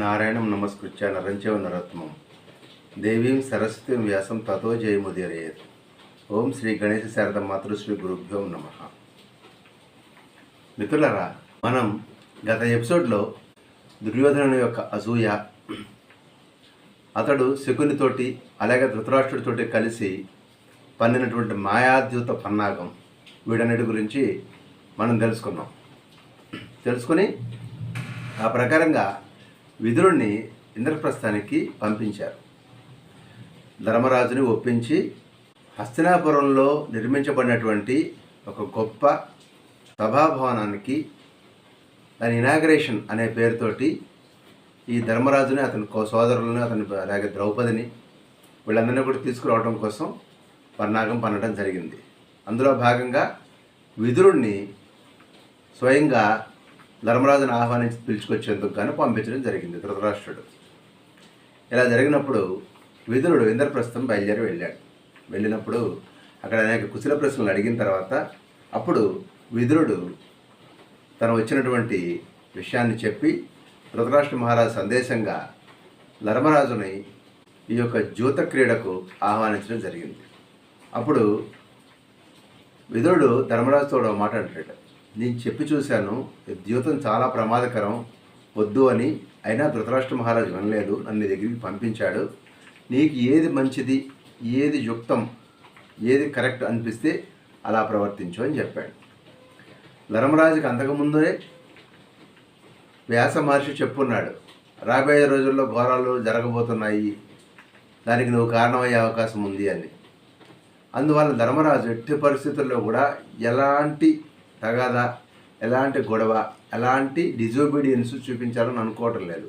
నారాయణం నమస్కృత్య నరంచవ నరోత్తమం దేవీం సరస్వతీం వ్యాసం తతో జయముదీరయేత్. ఓం శ్రీ గణేశ శారద మాతృశ్రీ గురుభ్యో నమ. మిత్రులరా మనం గత ఎపిసోడ్లో దుర్యోధను యొక్క అసూయ అతడు శకునితోటి అలాగే ధృతరాష్ట్రుడితోటి కలిసి పన్నినటువంటి మాయాద్యూత పన్నాగం వీడన్నిటి గురించి మనం తెలుసుకున్నాం. తెలుసుకొని ఆ ప్రకారంగా విదురుణ్ణి ఇంద్రప్రస్థానికి పంపించారు. ధర్మరాజుని ఒప్పించి హస్తినాపురంలో నిర్మించబడినటువంటి ఒక గొప్ప సభాభవనానికి దాని ఇనాగ్రేషన్ అనే పేరుతోటి ఈ ధర్మరాజుని అతని కో సోదరులను అతని అలాగే ద్రౌపదిని వీళ్ళందరినీ కూడా తీసుకురావడం కోసం పన్నాగం పన్నడం జరిగింది. అందులో భాగంగా విదురుణ్ణి స్వయంగా ధర్మరాజును ఆహ్వానించి పిలుచుకొచ్చేందుకు గాను పంపించడం జరిగింది ధృతరాష్ట్రుడు. ఇలా జరిగినప్పుడు విదురుడు ఇంద్రప్రస్థం బయలుదేరి వెళ్ళాడు. వెళ్ళినప్పుడు అక్కడ అనేక కుశల ప్రశ్నలు అడిగిన తర్వాత అప్పుడు విదురుడు తను వచ్చినటువంటి విషయాన్ని చెప్పి ధృతరాష్ట్ర మహారాజు సందేశంగా ధర్మరాజుని ఈ యొక్క జ్యూత క్రీడకు ఆహ్వానించడం జరిగింది. అప్పుడు విదురుడు ధర్మరాజుతో ఒక మాట అంటాడు. నేను చెప్పి చూశాను జీవితం ద్యూతం చాలా ప్రమాదకరం వద్దు అని. అయినా ధృతరాష్ట్ర మహారాజు వినలేదు నన్ను దగ్గరికి పంపించాడు. నీకు ఏది మంచిది ఏది యుక్తం ఏది కరెక్ట్ అనిపిస్తే అలా ప్రవర్తించు అని చెప్పాడు. ధర్మరాజుకి అంతకుముందే వ్యాస మహర్షి చెప్పున్నాడు రాబోయే రోజుల్లో ఘోరాలు జరగబోతున్నాయి దానికి నువ్వు కారణమయ్యే అవకాశం ఉంది అని. అందువల్ల ధర్మరాజు ఎట్టి పరిస్థితుల్లో కూడా ఎలాంటి తగాదా ఎలాంటి గొడవ ఎలాంటి డిజోబీడియన్స్ చూపించాలని అనుకోవటం లేదు.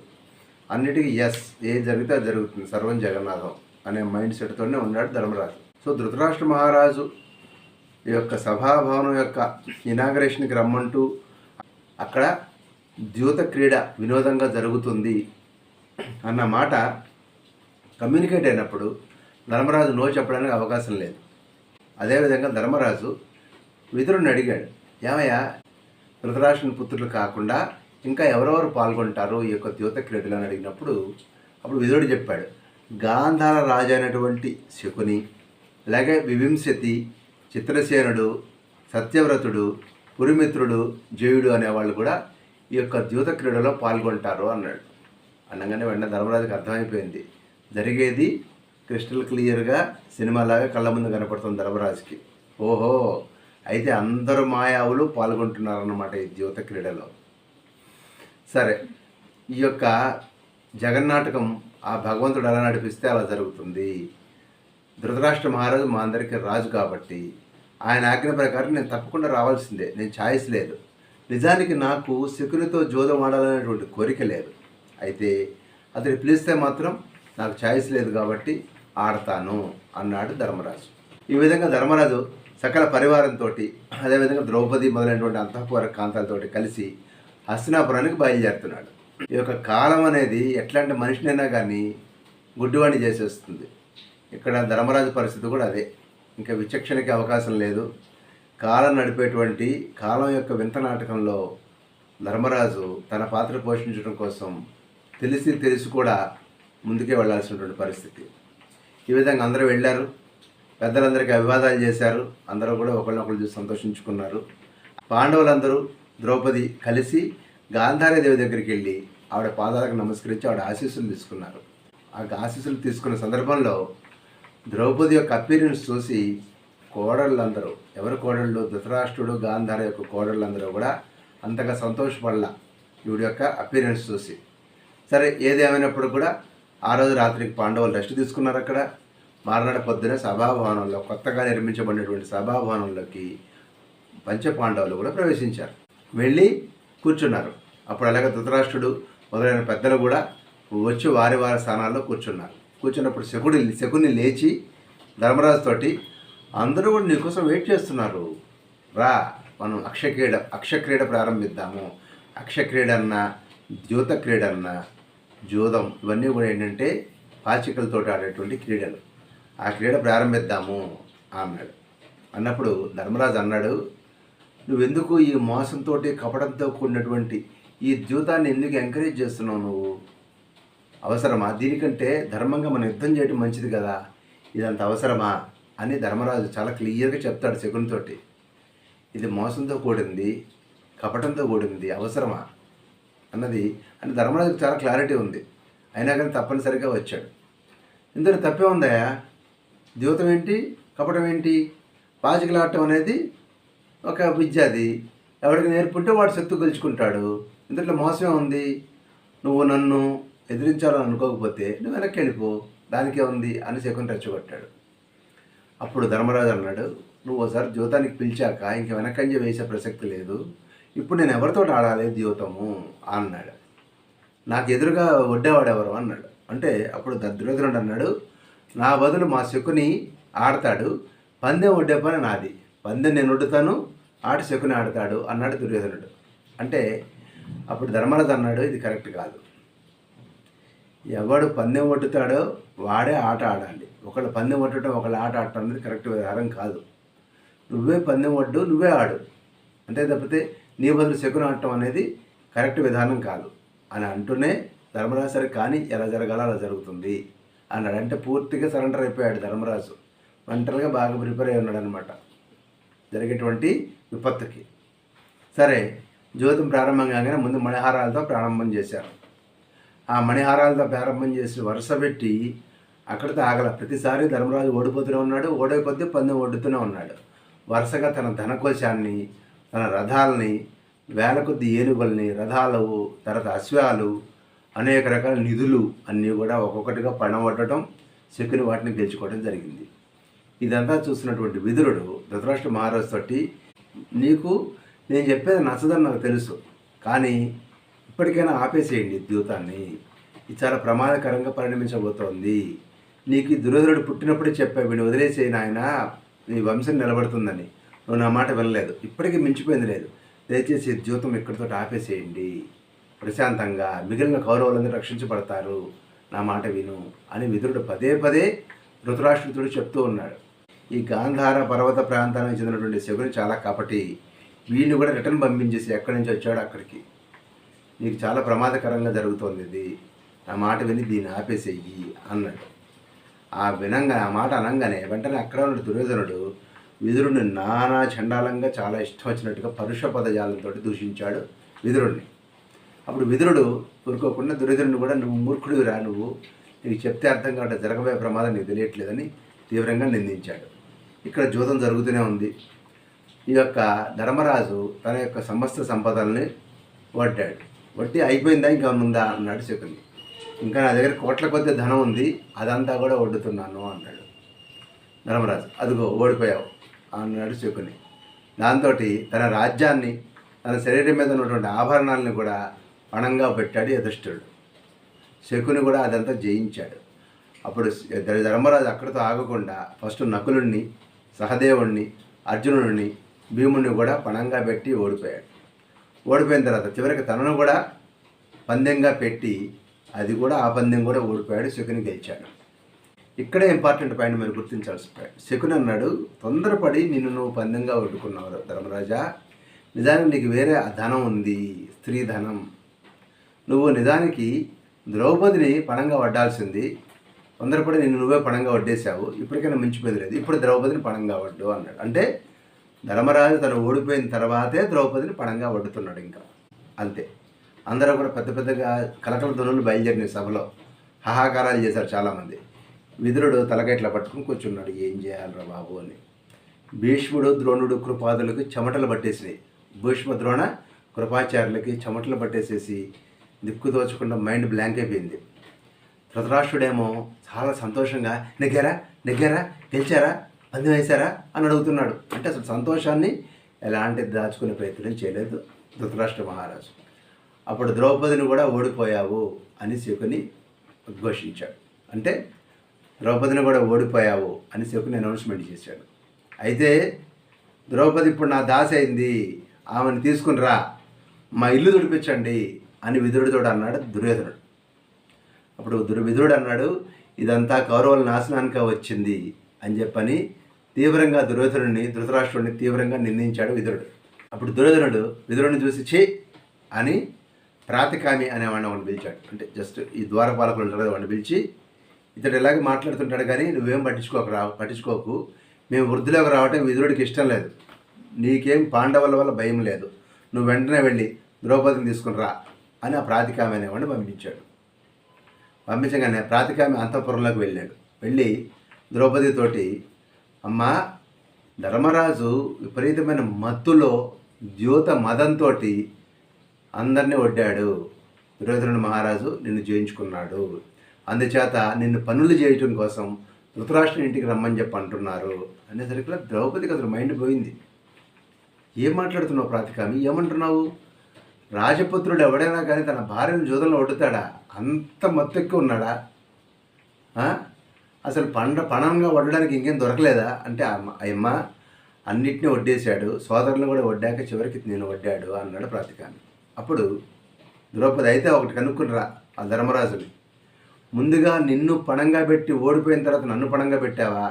అన్నిటికీ ఎస్ ఏ జరిగితే జరుగుతుంది. సర్వం జగన్నాథం అనే మైండ్ సెట్తోనే ఉన్నాడు ధర్మరాజు. సో ధృతరాష్ట్ర మహారాజు ఈ యొక్క సభాభవనం యొక్క ఇనాగరేషన్కి రమ్మంటూ అక్కడ ద్యూత క్రీడ వినోదంగా జరుగుతుంది అన్న మాట కమ్యూనికేట్ అయినప్పుడు ధర్మరాజు నో చెప్పడానికి అవకాశం లేదు. అదేవిధంగా ధర్మరాజు విదురుని అడిగాడు. ఏమయ్యా? ధృతరాష్ట్రుని పుత్రులు కాకుండా ఇంకా ఎవరెవరు పాల్గొంటారు? ఈ యొక్క ద్యూత క్రీడలు అని అడిగినప్పుడు అప్పుడు విధుడు చెప్పాడు గాంధార రాజు అయినటువంటి శకుని అలాగే వివింశతి చిత్రసేనుడు సత్యవ్రతుడు పురిమిత్రుడు జయుడు అనేవాళ్ళు కూడా ఈ యొక్క ద్యూత క్రీడలో పాల్గొంటారు అన్నాడు. అనగానే వెంటనే ధర్మరాజుకి అర్థమైపోయింది. జరిగేది క్రిస్టల్ క్లియర్గా సినిమాలాగా కళ్ళ ముందు కనపడుతుంది ధర్మరాజుకి. ఓహో! అయితే అందరు మాయావులు పాల్గొంటున్నారన్నమాట ఈ ద్యూత క్రీడలో. సరే ఈ యొక్క జగన్నాటకం ఆ భగవంతుడు అలా నడిపిస్తే అలా జరుగుతుంది. ధృతరాష్ట్ర మహారాజు మా అందరికీ రాజు కాబట్టి ఆయన ఆజ్ఞ ప్రకారం నేను తప్పకుండా రావాల్సిందే. నేను ఛాయిస్ లేదు. నిజానికి నాకు శకునితో జోదం ఆడాలనేటువంటి కోరిక లేదు. అయితే అతను పిలిస్తే మాత్రం నాకు ఛాయిస్ లేదు కాబట్టి ఆడతాను అన్నాడు ధర్మరాజు. ఈ విధంగా ధర్మరాజు సకల పరివారంతో అదేవిధంగా ద్రౌపది మొదలైనటువంటి అంతఃపుర కాంతాలతోటి కలిసి హస్తినాపురానికి బయలుదేరుతున్నాడు. ఈ యొక్క కాలం అనేది ఎట్లాంటి మనిషినైనా కానీ గుడ్డివాణి చేసేస్తుంది ఇక్కడ ధర్మరాజు పరిస్థితి కూడా అదే. ఇంకా విచక్షణకి అవకాశం లేదు. కాలం నడిపేటువంటి కాలం యొక్క వింత నాటకంలో ధర్మరాజు తన పాత్ర పోషించడం కోసం తెలిసి తెలిసి కూడా ముందుకే వెళ్ళాల్సినటువంటి పరిస్థితి. ఈ విధంగా అందరూ వెళ్ళారు. పెద్దలందరికీ అభివాదాలు చేశారు. అందరూ కూడా ఒకరినొకరు చూసి సంతోషించుకున్నారు. పాండవులందరూ ద్రౌపది కలిసి గాంధారీదేవి దగ్గరికి వెళ్ళి ఆవిడ పాదాలకు నమస్కరించి ఆవిడ ఆశీస్సులు తీసుకున్నారు. ఆ ఆశీస్సులు తీసుకున్న సందర్భంలో ద్రౌపది యొక్క అపీరెన్స్ చూసి కోడళ్ళందరూ ఎవరి కోడళ్ళు? ధృతరాష్ట్రుడు గాంధార యొక్క కోడళ్ళందరూ కూడా అంతగా సంతోషపడాల ఈవిడ యొక్క అపీరెన్స్ చూసి. సరే ఏది కూడా ఆ రోజు రాత్రికి పాండవులు రెస్ట్ తీసుకున్నారు అక్కడ. మర్నాడు పొద్దున సభాభవనంలో కొత్తగా నిర్మించబడినటువంటి సభాభవనంలోకి పంచపాండవులు కూడా ప్రవేశించారు. వెళ్ళి కూర్చున్నారు. అప్పుడు అలాగే ధృతరాష్ట్రుడు మొదలైన పెద్దలు కూడా వచ్చి వారి వారి స్థానాల్లో కూర్చున్నారు. కూర్చున్నప్పుడు శకుడి శకుని లేచి ధర్మరాజుతోటి అందరూ కూడా నీకోసం వెయిట్ చేస్తున్నారు. రా మనం అక్షక్రీడ అక్షక్రీడ ప్రారంభిద్దాము. అక్షక్రీడ అన్న ద్యూత క్రీడ అన్న జూదం ఇవన్నీ కూడా ఏంటంటే పాచికలతో ఆడేటువంటి క్రీడలు. ఆ క్రీడ ప్రారంభిద్దాము అన్నాడు. అన్నప్పుడు ధర్మరాజు అన్నాడు నువ్వెందుకు ఈ మోసంతో కపటంతో కూడినటువంటి ఈ ద్యూతాన్ని ఎందుకు ఎంకరేజ్ చేస్తున్నావు నువ్వు? అవసరమా? దీనికంటే ధర్మంగా మనం యుద్ధం చేయడం మంచిది కదా. ఇదంత అవసరమా? అని ధర్మరాజు చాలా క్లియర్గా చెప్తాడు శకునితోటి. ఇది మోసంతో కూడింది కపటంతో కూడింది అవసరమా? అన్నది. అని ధర్మరాజుకు చాలా క్లారిటీ ఉంది. అయినా కానీ తప్పనిసరిగా వచ్చాడు. ఇందులో తప్పే ఉందయా ద్యూతం ఏంటి? కపటం ఏంటి? పాచికలాడటం అనేది ఒక విద్య అది. ఎవరికి నేర్పుంటే వాడు శక్తి గెలుచుకుంటాడు. ఇందులో మోసమే ఉంది నువ్వు నన్ను ఎదిరించాలని అనుకోకపోతే నువ్వు వెనక్కి వెళ్ళిపో. దానికే ఉంది అని శకుని రెచ్చగొట్టాడు. అప్పుడు ధర్మరాజు అన్నాడు నువ్వు ఒకసారి జ్యోతానికి పిలిచాక ఇంక వెనకంజ వేసే ప్రసక్తి లేదు. ఇప్పుడు నేను ఎవరితో ఆడాలి ద్యూతము? అన్నాడు. నాకు ఎదురుగా వడ్డేవాడెవరు? అన్నాడు. అంటే అప్పుడు దుర్యోధనుడు అన్నాడు నా బదులు మా శకుని ఆడతాడు పందెం వడ్డే పని నాది. పందెం నేను వడ్డుతాను ఆట శకుని ఆడతాడు అన్నాడు దుర్యోధనుడు. అంటే అప్పుడు ధర్మరాజు అన్నాడు ఇది కరెక్ట్ కాదు. ఎవడు పందెం వడ్డుతాడో వాడే ఆట ఆడాలి. ఒకళ్ళు పందెం వడ్డటం ఒకళ్ళు ఆట ఆడటం అనేది కరెక్ట్ వ్యవహారం కాదు. నువ్వే పందెం వడ్డు నువ్వే ఆడు. అంతే తప్పితే నీ బదులు శకుని ఆడటం అనేది కరెక్ట్ విధానం కాదు. అని అంటూనే ధర్మరాజు సరే కానీ ఎలా జరగాలో అలా జరుగుతుంది. అన్నాడు. అంటే పూర్తిగా సరెండర్ అయిపోయాడు ధర్మరాజు. మెంటల్గా బాగా ప్రిపేర్ అయి ఉన్నాడు అనమాట జరిగేటువంటి విపత్తుకి. సరే జ్యోతం ప్రారంభం కాగానే ముందు మణిహారాలతో ప్రారంభం చేశారు. ఆ మణిహారాలతో ప్రారంభం చేసి వరుస పెట్టి అక్కడితో ఆగల. ప్రతిసారి ధర్మరాజు ఓడిపోతూనే ఉన్నాడు ఓడే కొద్దీ పందెం ఒడ్డుతూనే ఉన్నాడు. వరుసగా తన ధనకోశాన్ని తన రథాలని వేల కొద్ది ఏనుగుల్ని రథాలు తర్వాత అశ్వాలు అనేక రకాల నిధులు అన్నీ కూడా ఒక్కొక్కటిగా పడవట్టడం శకుని వాటిని గెలుచుకోవడం జరిగింది. ఇదంతా చూస్తున్నటువంటి విదురుడు ధృతరాష్ట్ర మహారాజు తోటి నీకు నేను చెప్పేది నచ్చదని నాకు తెలుసు. కానీ ఇప్పటికైనా ఆపేసేయండి ద్యూతాన్ని. ఇది చాలా ప్రమాదకరంగా పరిణమించబోతోంది. నీకు ఈ దుర్యోధనుడు పుట్టినప్పుడే చెప్పా వీడిని వదిలేసే నాయన. నీ వంశం నిలబడుతుందని. నువ్వు నా మాట వినలేదు. ఇప్పటికీ మించిపోయింది లేదు. దయచేసి ద్యూతం ఇక్కడితో ఆపేసేయండి. ప్రశాంతంగా మిగిలిన కౌరవులందరూ రక్షించబడతారు. నా మాట విను అని విదురుడు పదే పదే ధృతరాష్ట్రుడు చెప్తూ ఉన్నాడు. ఈ గాంధార పర్వత ప్రాంతానికి చెందినటువంటి శకుని చాలా కాబట్టి వీళ్ళు కూడా రిటర్న్ పంపించేసి ఎక్కడి నుంచి వచ్చాడు అక్కడికి. నీకు చాలా ప్రమాదకరంగా జరుగుతోంది ఇది. నా మాట విని దీన్ని ఆపేసేయి అన్నాడు. ఆ వినంగా ఆ మాట అనగానే వెంటనే అక్కడ ఉన్న దుర్యోధనుడు విదురుడిని నానా చండాలంగా చాలా ఇష్టం వచ్చినట్టుగా పరుష పదజాలంతో దూషించాడు విదురుణ్ణి. అప్పుడు విదురుడు ఊరుకోకుండా దుర్యోధనుడు కూడా నువ్వు మూర్ఖుడివిరా నువ్వు. నీకు చెప్తే అర్థం కావట్లేదు జరగబోయే ప్రమాదం నీకు తెలియట్లేదని తీవ్రంగా నిందించాడు. ఇక్కడ జూదం జరుగుతూనే ఉంది. ఈ యొక్క ధర్మరాజు తన యొక్క సమస్త సంపదల్ని వడ్డాడు. వడ్డీ అయిపోయిందా ఇంకా ఉందా అన్నాడు శకుని. ఇంకా నా దగ్గర కోట్ల కొద్ది ధనం ఉంది అదంతా కూడా వడ్డుతున్నాను అన్నాడు. ధర్మరాజు అదిగో ఓడిపోయావు అన్నాడు శకుని. దాంతో తన రాజ్యాన్ని తన శరీరం మీద ఉన్నటువంటి ఆభరణాలను కూడా పణంగా పెట్టాడు యధిష్ఠుడు. శకుని కూడా అదంతా జయించాడు. అప్పుడు ధర్మరాజు అక్కడితో ఆగకుండా ఫస్ట్ నకులుణ్ణి సహదేవుణ్ణి అర్జునుడిని భీముడిని కూడా పణంగా పెట్టి ఓడిపోయాడు. ఓడిపోయిన తర్వాత చివరికి తనను కూడా పందెంగా పెట్టి అది కూడా ఆ పందెం కూడా ఓడిపోయాడు శకుని గెలిచాడు. ఇక్కడే ఇంపార్టెంట్ పాయింట్ మీరు గుర్తించాల్సి పాయింట్ శకుని అన్నాడు తొందరపడి నిన్ను నువ్వు పందెంగా ఒడ్డుకున్నావు ధర్మరాజా. నిజానికి నీకు వేరే ధనం ఉంది స్త్రీ ధనం. నువ్వు నిజానికి ద్రౌపదిని పణంగా వడ్డాల్సింది. తొందరపడి నిన్ను నువ్వే పణంగా వడ్డేశావు. ఇప్పటికైనా మించిపోయింది లేదు. ఇప్పుడు ద్రౌపదిని పణంగా వడ్డు అన్నాడు. అంటే ధర్మరాజు తను ఓడిపోయిన తర్వాతే ద్రౌపదిని పణంగా వడ్డుతున్నాడు ఇంకా. అంతే. అందరూ కూడా పెద్ద పెద్దగా కలకల ధ్వనులు బయలుదేరిన సభలో హాహాకారాలు చేశారు చాలామంది. విదురుడు తలకైట్లా పట్టుకుని కూర్చున్నాడు. ఏం చేయాలరా బాబు అని. భీష్ముడు ద్రోణుడు కృపాదులకు చెమటలు పట్టేసినాయి. భీష్మ ద్రోణ కృపాచార్యులకి చెమటలు పట్టేసేసి దిక్కు దోచకుండా మైండ్ బ్లాంక్ అయిపోయింది. ధృతరాష్ట్రుడేమో చాలా సంతోషంగా నెగ్గారా? నెగ్గారా? గెలిచారా? పందెం వేశారా? అని అడుగుతున్నాడు. అంటే అసలు సంతోషాన్ని ఎలాంటి దాచుకునే ప్రయత్నం చేయలేదు ధృతరాష్ట్ర మహారాజు. అప్పుడు ద్రౌపదిని కూడా ఓడిపోయావు అని శకుని ఉద్ఘోషించాడు అంటే ద్రౌపదిని కూడా ఓడిపోయావు అని శకుని అనౌన్స్మెంట్ చేశాడు. అయితే ద్రౌపది ఇప్పుడు నా దాస అయింది ఆమెను తీసుకుని రా. మా ఇల్లు తుడిపించండి అని విదురుడితో అన్నాడు దుర్యోధనుడు. అప్పుడు దుర్ విదురుడు అన్నాడు ఇదంతా కౌరవుల నాశనానికే వచ్చింది అని చెప్పని తీవ్రంగా దుర్యోధనుడిని ధృతరాష్ట్రుడిని తీవ్రంగా నిందించాడు విదురుడు. అప్పుడు దుర్యోధనుడు విదురుడిని చూసి చే అని ప్రాతకామి అనేవాడిని వాడిని పిలిచాడు. అంటే జస్ట్ ఈ ద్వారపాలకులు ఉంటారు వాడిని పిలిచి ఇతడు ఇలాగే మాట్లాడుతుంటాడు కానీ నువ్వేం పట్టించుకోకు రా పట్టించుకోకు. మేము వృద్ధిలోకి రావటం విదురుడికి ఇష్టం లేదు. నీకేం పాండవుల వల్ల భయం లేదు. నువ్వు వెంటనే వెళ్ళి ద్రౌపదిని తీసుకుని రా అని ఆ ప్రాతికామి అనేవాడిని పంపించాడు. పంపించగానే ప్రాతికామి అంతఃపురంలోకి వెళ్ళాడు. వెళ్ళి ద్రౌపదితోటి అమ్మా ధర్మరాజు విపరీతమైన మత్తులో ద్యోత మదంతో అందరినీ ఒడ్డాడు. దుర్యోధనుడు మహారాజు నిన్ను జయించుకున్నాడు. అందుచేత నిన్ను పనులు చేయటం కోసం ధృతరాష్ట్రం ఇంటికి రమ్మని చెప్పి అంటున్నారు. అనేసరికి ద్రౌపదికి అసలు మైండ్ పోయింది. ఏం మాట్లాడుతున్నావు ప్రాతికామి ఏమంటున్నావు? రాజపుత్రుడు ఎవడైనా కానీ తన భార్యను జూదంలో ఒడ్డుతాడా? అంత మత్తెక్కి ఉన్నాడా? అసలు పండ పణంగా వడ్డడానికి ఇంకేం దొరకలేదా? అంటే అమ్మ అన్నిటినీ వడ్డేశాడు సోదరులు కూడా వడ్డాక చివరికి నేను వడ్డాడు అన్నాడు ప్రాతికాన్ని అప్పుడు ద్రౌపది అయితే ఒకటి కనుక్కునిరా ఆ ధర్మరాజుని. ముందుగా నిన్ను పణంగా పెట్టి ఓడిపోయిన తర్వాత నన్ను పణంగా పెట్టావా?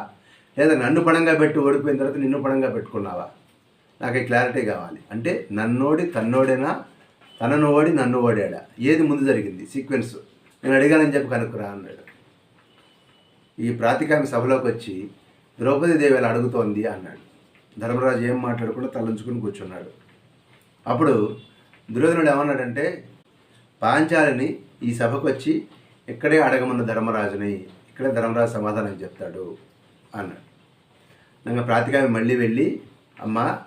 లేదా నన్ను పణంగా పెట్టి ఓడిపోయిన తర్వాత నిన్ను పణంగా పెట్టుకున్నావా? నాకు క్లారిటీ కావాలి. అంటే నన్నోడి తన్నోడేనా? తనను ఓడి నన్ను ఓడాడా. ఏది ముందు జరిగింది? సీక్వెన్స్. నేను అడిగానని చెప్పి కనుక్కురా అన్నాడు. ఈ ప్రాతికామి సభలోకి వచ్చి ద్రౌపది దేవి అలా అడుగుతోంది అన్నాడు. ధర్మరాజు ఏం మాట్లాడకుండా తలంచుకుని కూర్చున్నాడు. అప్పుడు దుర్యోధనుడు ఏమన్నాడంటే పాంచాలిని ఈ సభకు వచ్చి ఇక్కడే అడగమన్న ధర్మరాజుని ఇక్కడే ధర్మరాజు సమాధానం చెప్తాడు అన్నాడు. ఇంకా ప్రాతికామి మళ్ళీ వెళ్ళి అమ్మా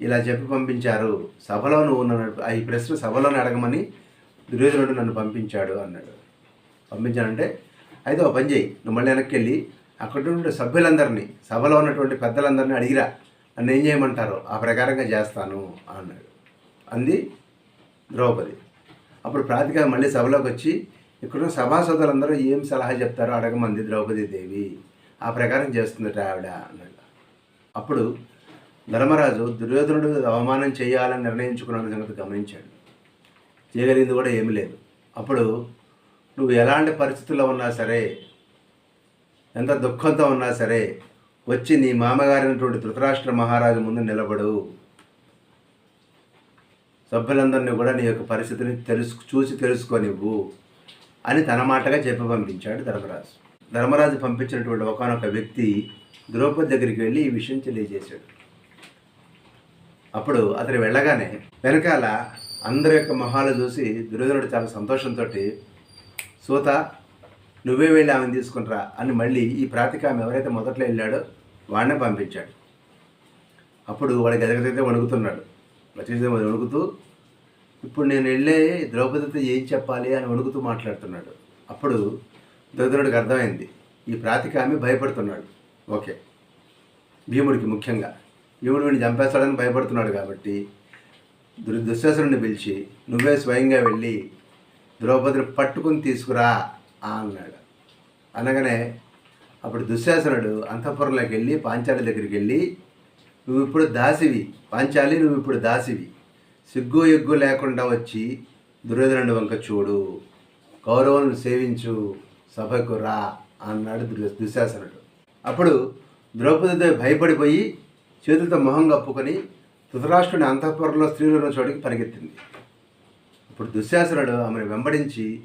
ఇలా చెప్పి పంపించారు. సభలో నువ్వు నన్ను ఈ ప్రశ్న సభలోనే అడగమని దుర్యోధనుడు నన్ను పంపించాడు అన్నాడు. పంపించానంటే అయితే ఒక పని చేయి నువ్వు మళ్ళీ వెనక్కి వెళ్ళి అక్కడ ఉన్న సభ్యులందరినీ సభలో ఉన్నటువంటి పెద్దలందరినీ అడిగిరా. నన్ను ఏం చేయమంటారో ఆ ప్రకారంగా చేస్తాను అన్నాడు. అంది ద్రౌపది. అప్పుడు ప్రాతిక మళ్ళీ సభలోకి వచ్చి ఇక్కడున్న సభాసదులందరూ ఏం సలహా చెప్తారో అడగమంది ద్రౌపది దేవి ఆ ప్రకారం చేస్తుందట ఆవిడ అన్నాడు. అప్పుడు ధర్మరాజు దుర్యోధనుడు అవమానం చేయాలని నిర్ణయించుకున్న సంగతి గమనించాడు. చేయగలిగింది కూడా ఏమీ లేదు. అప్పుడు నువ్వు ఎలాంటి పరిస్థితుల్లో ఉన్నా సరే ఎంత దుఃఖంతో ఉన్నా సరే వచ్చి నీ మామగారైనటువంటి ధృతరాష్ట్ర మహారాజు ముందు నిలబడు. సభ్యులందరినీ కూడా నీ యొక్క పరిస్థితిని తెలుసు చూసి తెలుసుకోనివ్వు అని తన మాటగా చెప్పి పంపించాడు ధర్మరాజు. ధర్మరాజు పంపించినటువంటి ఒకనొక వ్యక్తి ద్రౌపది దగ్గరికి వెళ్ళి ఈ విషయం తెలియజేశాడు. అప్పుడు అతను వెళ్ళగానే వెనకాల అందరి యొక్క మొహాలు చూసి దుర్యోధనుడు చాలా సంతోషంతో సూత నువ్వే వెళ్ళి ఆమెను తీసుకుంటారా అని మళ్ళీ ఈ ప్రాతికామె ఎవరైతే మొదట్లో వెళ్ళాడో వాడినే పంపించాడు. అప్పుడు వాడి గదగదైతే వణుకుతున్నాడు. లక్ష్మీదేవి వణుకుతూ ఇప్పుడు నేను వెళ్ళే ద్రౌపదితో ఏం చెప్పాలి అని వణుకుతూ మాట్లాడుతున్నాడు. అప్పుడు దుర్యోధనుడికి అర్థమైంది. ఈ ప్రాతికామి భయపడుతున్నాడు. ఓకే. భీముడికి ముఖ్యంగా. భీముడు వీడిని చంపేస్తాడని భయపడుతున్నాడు కాబట్టి దుర్ దుశ్శాసనుడిని పిలిచి నువ్వే స్వయంగా వెళ్ళి ద్రౌపదిని పట్టుకుని తీసుకురా అన్నాడు. అనగానే అప్పుడు దుశ్శాసనుడు అంతఃపురంలోకి వెళ్ళి పాంచాలి దగ్గరికి వెళ్ళి నువ్వు ఇప్పుడు దాసివి పాంచాలి నువ్వు ఇప్పుడు దాసివి. సిగ్గు ఎగ్గు లేకుండా వచ్చి దుర్యోధనుడి వంక చూడు. కౌరవులను సేవించు సభకు రా అన్నాడు దుశ్శాసనుడు అప్పుడు ద్రౌపదితో భయపడిపోయి చేతులతో మొహం కప్పుకొని ధృతరాష్ట్రుని అంతఃపురంలో స్త్రీలను ఉన్న చోటికి పరిగెత్తింది. ఇప్పుడు దుశ్శాసనుడు ఆమెను వెంబడించి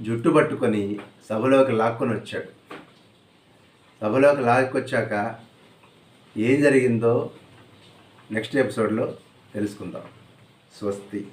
జుట్టు పట్టుకొని సభలోకి లాక్కొని వచ్చాడు. సభలోకి లాక్కొచ్చాక ఏం జరిగిందో నెక్స్ట్ ఎపిసోడ్లో తెలుసుకుందాం. స్వస్తి.